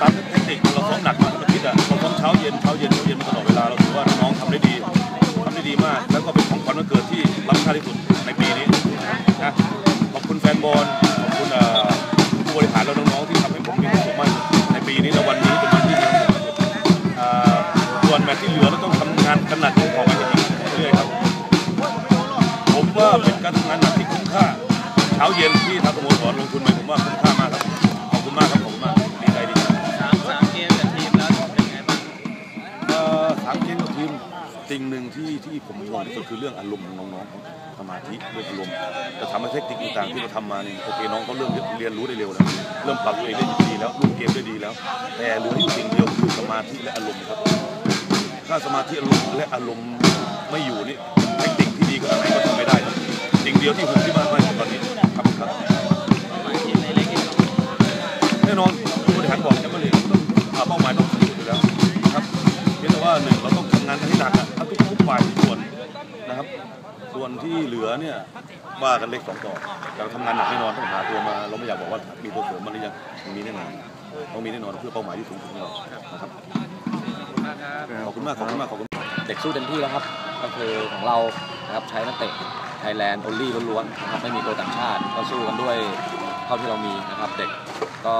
ตามเทคนิคเราซ้อมหนักมาทุกอาทิตย์อะเราซ้อมเช้าเย็นเช้าเย็นเช้าเย็นมาตลอดเวลาเราถือว่าน้องทำได้ดีทำได้ดีมาก แล้วก็เป็นของขวัญวันเกิดที่ล้ำค่าที่สุดในปีนี้นะขอบคุณแฟนบอลขอบคุณผู้บริหารและน้องๆที่ทำให้ผมมีความสุขมากในปีนี้และวันนี้เป็นวันที่มีความสุขที่สุดอ่าส่วนแมตช์ที่เหลือเราต้องทำงานกันหนักออกไปให้ดีเรื่อยๆครับ ผมว่าเป็นการทำงานหนักที่คุ้มค่า เช้าเย็นที่ทางสโมสรลงทุนไปผมว่าคุ้มค่า สิ่งหนึ่งที่ที่ผมห่วงที่สุดคือเรื่องอารมณ์ของน้องๆสมาธิเรื่องอารมณ์แต่ทำให้เทคนิคต่างๆที่เราทำมาเนี่ยโอเคน้องเขาเริ่มเรียนรู้ได้เร็วแล้วเริ่มปรับตัวเองได้ดีแล้วรูปเกมได้ดีแล้ว แต่เหลืออยู่สิ่งเดียวคือสมาธิและอารมณ์ครับ ถ้าสมาธิอารมณ์และอารมณ์ไม่อยู่นี่เทคนิคที่ดีขนาดไหนก็ทำไม่ได้ครับสิ่งเดียวที่ผมที่มากที่ตอนนี้ครับครับแน่นอนผู้บริหารบอกแชมเปี้ยนลีกต้องเป้าหมายต้องอยู่แล้วครับเพียงแต่ว่าหนึ่งเราต้องทำงานให้หนักอะทั้งทุกทุก ฝ่ายทุกส่วนนะครับ ส่วนที่เหลือเนี่ยว่ากันเล็กสองต่อแต่เราทำงานหนักแน่นอนต้องหาตัวมา เราไม่อยากบอกว่ามีตัวเสริมมันหรือยังมันมีแน่นอนต้องมีแน่นอนเพื่อเป้าหมายที่สูงสุดของเรานะครับขอบคุณมากครับขอบคุณมากขอบคุณมากขอบคุณเด็กสู้เต็มที่แล้วครับก็คือของเรานะครับใช้นักเตะไทยแลนด์โอลี่ล้วนๆนะครับไม่มีตัวต่างชาติก็สู้กันด้วยเท่าที่เรามีนะครับเด็กก็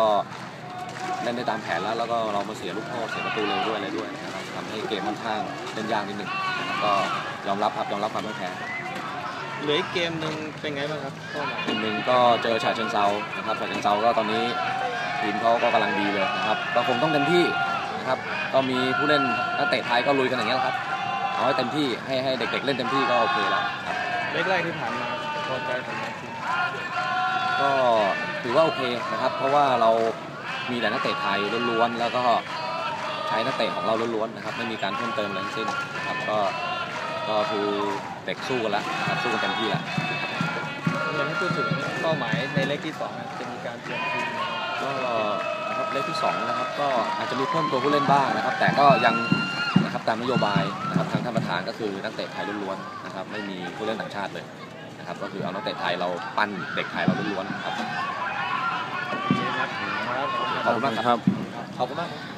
เล่นได้ตามแผนแล้วแล้วก็เรามาเสียลูกโทษเสียประตูเร็วด้วยอะไรด้วยนะครับทำให้เกมค่อนข้างเล่นยากนิดหนึ่งนะครับ ก็ยอมรับครับยอมรับความไม่แพ้เหลืออีกเกมหนึ่งเป็นไงบ้างครับเป้าหมายทีมหนึ่งก็เจอฉะเชิงเซานะครับฉะเชิงเซาก็ตอนนี้ทีมเขาก็กำลังดีเลยนะครับก็คงต้องเต็มที่นะครับก็มีผู้เล่นนักเตะไทยก็ลุยกันอย่างเงี้ยแหละครับเอาให้เต็มที่ให้ให้เด็ก ๆ เล่นเต็มที่ก็โอเคแล้วครับเล็กแรกที่ผ่านมาพอใจผลงานทีมก็ถือว่าโอเคนะครับ เพราะว่าเรามีแต่นักเตะไทยล้วนๆแล้วก็ใช้นักเตะของเราล้วนๆนะครับไม่มีการเพิ่มเติมอะไรทั้งสิ้นนะครับก็ ก็คือเด็กสู้กันแล้วนะครับสู้กันเต็มที่แล้วยังไม่พูดถึงเป้าหมายในเล็กที่สองจะมีการเตรียมทีมยังไงก็นะครับเลขที่สองนะครับก็อาจจะมีเพิ่มตัวผู้เล่นบ้างนะครับ แต่ก็ยังนะครับตามนโยบายนะครับทางท่านประธานก็คือนักเตะไทยล้วนๆนะครับไม่มีผู้เล่นต่างชาติเลยนะครับก็คือเอานักเตะไทยเราปั้นเด็กไทยเราล้วนๆครับโอเคครับขอบคุณมากครับขอบคุณมากครับ